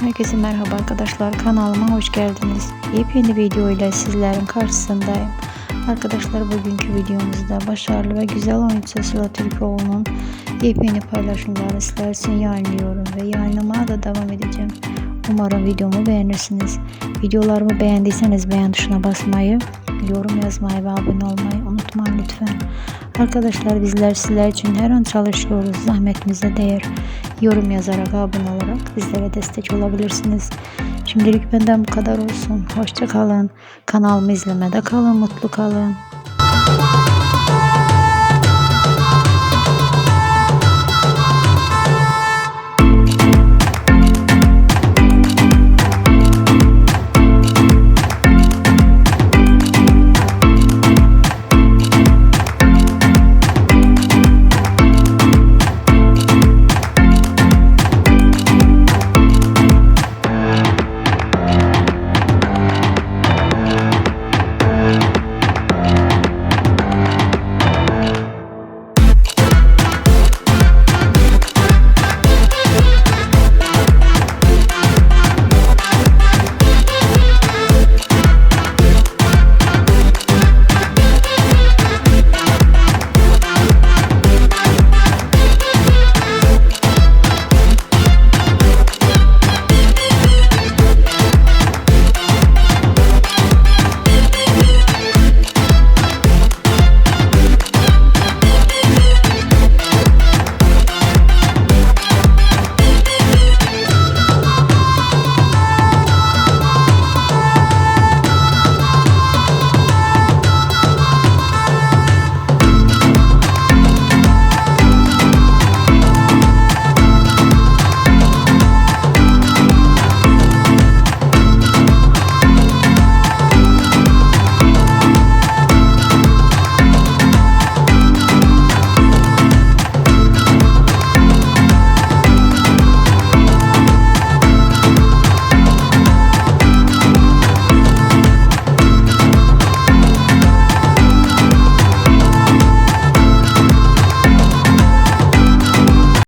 Herkese merhaba arkadaşlar kanalıma hoş geldiniz. Yepyeni video ile sizlerin karşısındayım. Arkadaşlar bugünkü videomuzda başarılı ve güzel oyuncu Sıla Türkoğlu'nun yepyeni paylaşımlarını sizler için yayınlıyorum ve yayınlamaya da devam edeceğim. Umarım videomu beğenirsiniz. Videolarımı beğendiyseniz beğen tuşuna basmayı, yorum yazmayı ve abone olmayı unutmayın. Arkadaşlar bizler sizler için her an çalışıyoruz. Zahmetimize değer. Yorum yazarak, abone olarak bizlere destek olabilirsiniz. Şimdilik benden bu kadar olsun. Hoşça kalın. Kanalımı izlemede kalın, mutlu kalın.